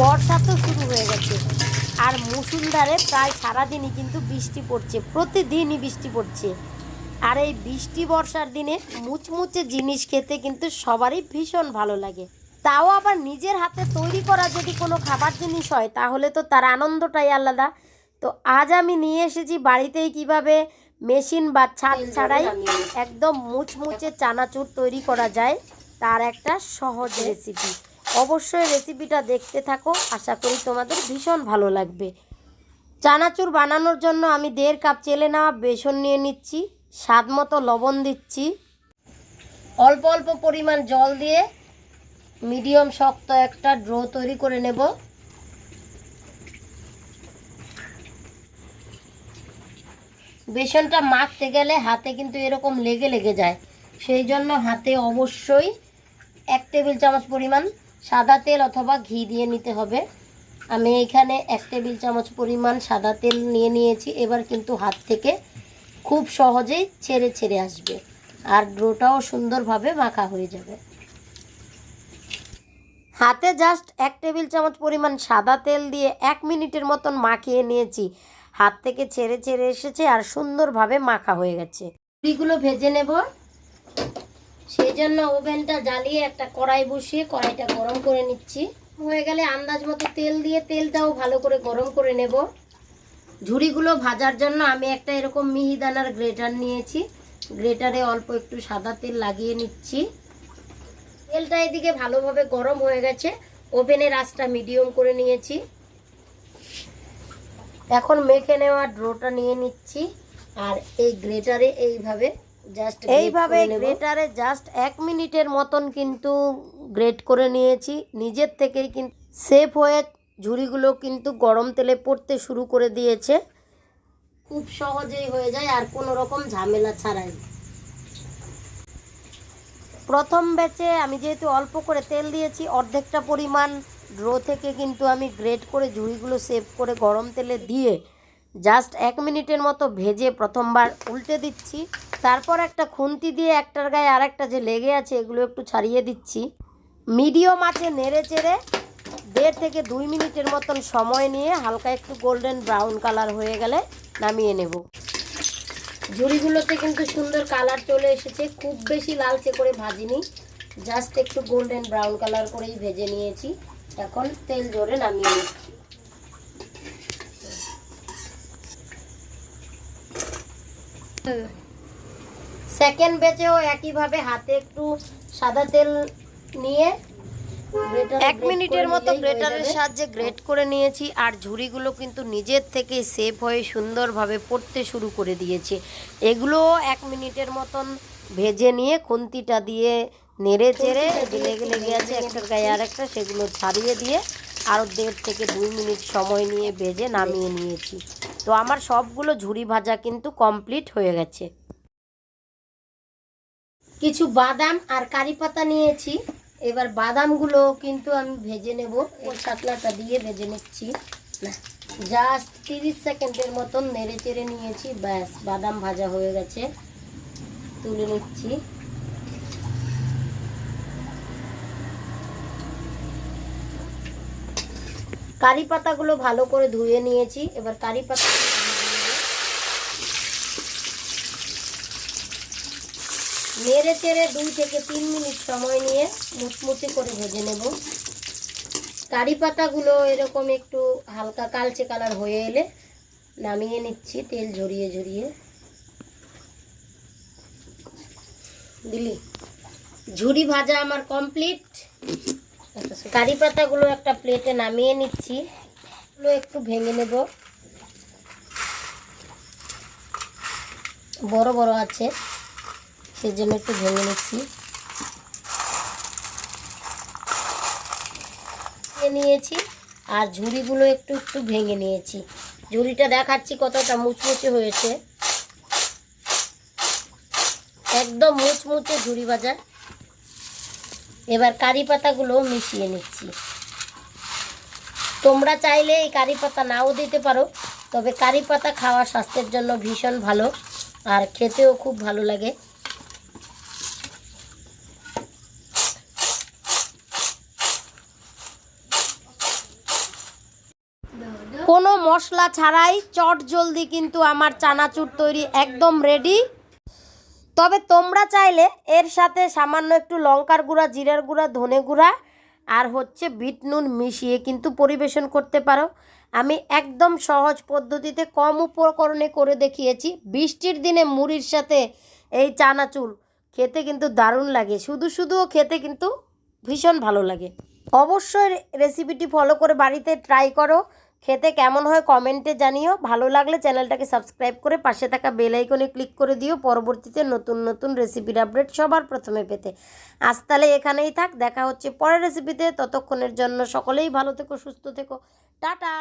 বর্ষা তো শুরু হয়ে গেছে। আর মুসুলধারে প্রায় সারাদিনই কিন্তু বৃষ্টি পড়ছে, প্রতিদিনই বৃষ্টি পড়ছে। আর এই বৃষ্টি বর্ষার দিনে মুচমুচে জিনিস খেতে কিন্তু সবারই ভীষণ ভালো লাগে। তাও আবার নিজের হাতে তৈরি করা যদি কোনো খাবার জিনিস হয়, তাহলে তো তার আনন্দটাই আলাদা। তো আজ আমি নিয়ে এসেছি বাড়িতেই কীভাবে মেশিন বা ছাদ ছাড়াই একদম মুচমুচে চানাচুর তৈরি করা যায়, তার একটা সহজ রেসিপি অবশ্যই রেসিপিটা দেখতে থাকো। আশা করি তোমাদের ভীষণ ভালো লাগবে। চানাচুর বানানোর জন্য আমি দেড় কাপ চেলে নেওয়া বেসন নিয়ে নিচ্ছি। স্বাদ মতো লবণ দিচ্ছি। অল্প অল্প পরিমাণ জল দিয়ে মিডিয়াম শক্ত একটা ড্রো তৈরি করে নেব। বেসনটা মাখতে গেলে হাতে কিন্তু এরকম লেগে লেগে যায়। সেই জন্য হাতে অবশ্যই এক টেবিল চামচ পরিমাণ সাদা তেল অথবা ঘি দিয়ে নিতে হবে। আমি এখানে এক টেবিল চামচ পরিমাণ সাদা তেল নিয়ে নিয়েছি। এবার কিন্তু হাত থেকে খুব সহজেই ছেড়ে ছেড়ে আসবে। আর ড্রোটাও সুন্দরভাবে মাখা হয়ে যাবে। হাতে জাস্ট এক টেবিল চামচ পরিমাণ সাদা তেল দিয়ে এক মিনিটের মতন মাখিয়ে নিয়েছি। হাত থেকে ছেড়ে ছেড়ে এসেছে আর সুন্দরভাবে মাখা হয়ে গেছে। পুরিগুলো ভেজে নেব। সেই জন্য ওভেনটা জ্বালিয়ে একটা কড়াই বসিয়ে কড়াইটা গরম করে নিচ্ছি। হয়ে গেলে আন্দাজ মতো তেল দিয়ে তেলটাও ভালো করে গরম করে নেব। ঝুড়িগুলো ভাজার জন্য আমি একটা এরকম মিহিদানার গ্রেটার নিয়েছি। গ্রেটারে অল্প একটু সাদা তেল লাগিয়ে নিচ্ছি। তেলটা এদিকে ভালোভাবে গরম হয়ে গেছে। ওভেনের আঁচটা মিডিয়াম করে নিয়েছি। এখন মেখে নেওয়া ড্রোটা নিয়ে নিচ্ছি। আর এই গ্রেটারে এইভাবে জাস্ট এইভাবে গ্রেটারে জাস্ট এক মিনিটের মতন কিন্তু গ্রেট করে নিয়েছি। নিজের থেকেই কিন্তু সেফ হয়ে ঝুড়িগুলো কিন্তু গরম তেলে পড়তে শুরু করে দিয়েছে। খুব সহজেই হয়ে যায় আর কোনো রকম ঝামেলা ছাড়াই। প্রথম ব্যাচে আমি যেহেতু অল্প করে তেল দিয়েছি অর্ধেকটা পরিমাণ ড্রো থেকে কিন্তু আমি গ্রেট করে ঝুড়িগুলো সেভ করে গরম তেলে দিয়ে জাস্ট এক মিনিটের মতো ভেজে প্রথমবার উল্টে দিচ্ছি। তারপর একটা খুন্তি দিয়ে একটার গায়ে আর একটা যে লেগে আছে, এগুলো একটু ছাড়িয়ে দিচ্ছি। মিডিয়াম আছে নেড়ে চেড়ে, দেড় থেকে দুই মিনিটের মতন সময় নিয়ে হালকা একটু গোল্ডেন ব্রাউন কালার হয়ে গেলে নামিয়ে নেব। ঝুড়িগুলোতে কিন্তু সুন্দর কালার চলে এসেছে, খুব বেশি লালচে করে ভাজিনি। জাস্ট একটু গোল্ডেন ব্রাউন কালার করেই ভেজে নিয়েছি। এখন তেল জোরে নামিয়ে নিচ্ছি। সেকেন্ড ব্যাচেও একইভাবে হাতে একটু সাদা তেল নিয়ে এক মিনিটের মতো গ্রেটারের সাহায্যে গ্রেট করে নিয়েছি আর ঝুড়িগুলো কিন্তু নিজের থেকে সেফ হয়ে সুন্দরভাবে পড়তে শুরু করে দিয়েছে। এগুলো এক মিনিটের মতন ভেজে নিয়ে খুন্তিটা দিয়ে নেড়ে চেড়ে লেগে লেগে আছে একটার গায়ে আর একটা সেগুলো ছাড়িয়ে দিয়ে আরও দেড় থেকে দুই মিনিট সময় নিয়ে ভেজে নামিয়ে নিয়েছি। তো আমার সবগুলো ঝুড়ি ভাজা কিন্তু কমপ্লিট হয়ে গেছে। কিছু বাদাম আর কারি পাতা নিয়েছি। এবার বাদামগুলো কিন্তু আমি ভেজে নেব। ওই ছাতলাটা দিয়ে ভেজে নিচ্ছি। না জাস্ট তিরিশ সেকেন্ডের মতন নেড়ে চেড়ে নিয়েছি। ব্যাস, বাদাম ভাজা হয়ে গেছে। তুলে নিচ্ছি। কারি পাতাগুলো ভালো করে ধুয়ে নিয়েছি। এবার কারি পাতা নেড়ে চেড়ে দুই থেকে তিন মিনিট সময় নিয়ে মুচমুচে করে ভেজে নেব। কারি পাতাগুলো এরকম একটু হালকা কালচে কালার হয়ে এলে নামিয়ে নিচ্ছি, তেল ঝরিয়ে ঝরিয়ে। দিলি। ঝুড়ি ভাজা আমার কমপ্লিট। কারি পাতাগুলো একটা প্লেটে নামিয়ে নিচ্ছি। এগুলো একটু ভেঙে নেব। বড় বড় আছে, সেজন্য একটু ভেঙে নিচ্ছি। নিয়েছি, আর ঝুড়িগুলো একটু একটু ভেঙে নিয়েছি। ঝুড়িটা দেখাচ্ছি কতটা মুচমুচে হয়েছে। একদম মুচমুচে ঝুড়ি ভাজা এবার কারি পাতাগুলো মিশিয়ে নিচ্ছি। তোমরা চাইলে এই কারি পাতা নাও দিতে পারো, তবে কারি পাতা খাওয়া স্বাস্থ্যের জন্য ভীষণ ভালো আর খেতেও খুব ভালো লাগে। কোনো মশলা ছাড়াই চট জলদি কিন্তু আমার চানাচুর তৈরি একদম রেডি তবে তোমরা চাইলে এর সাথে সামান্য একটু লঙ্কার গুঁড়া, জিরার গুঁড়া, ধনে গুঁড়া আর হচ্ছে বিট নুন মিশিয়ে কিন্তু পরিবেশন করতে পারো। আমি একদম সহজ পদ্ধতিতে কম উপকরণে করে দেখিয়েছি। বৃষ্টির দিনে মুড়ির সাথে এই চানাচুর খেতে কিন্তু দারুণ লাগে। শুধু শুধুও খেতে কিন্তু ভীষণ ভালো লাগে। অবশ্যই রেসিপিটি ফলো করে বাড়িতে ট্রাই করো। খেতে কেমন হয় কমেন্টে জানিও। ভালো লাগলে চ্যানেলটাকে সাবস্ক্রাইব করে পাশে থাকা বেল আইকনে ক্লিক করে দিও। পরবর্তীতে নতুন নতুন রেসিপির আপডেট সবার প্রথমে পেতে। আজ তাহলে এখানেই থাক। দেখা হচ্ছে পরের রেসিপিতে ততক্ষণের জন্য সকলেই ভালো থেকো, সুস্থ থেকো। টাটা!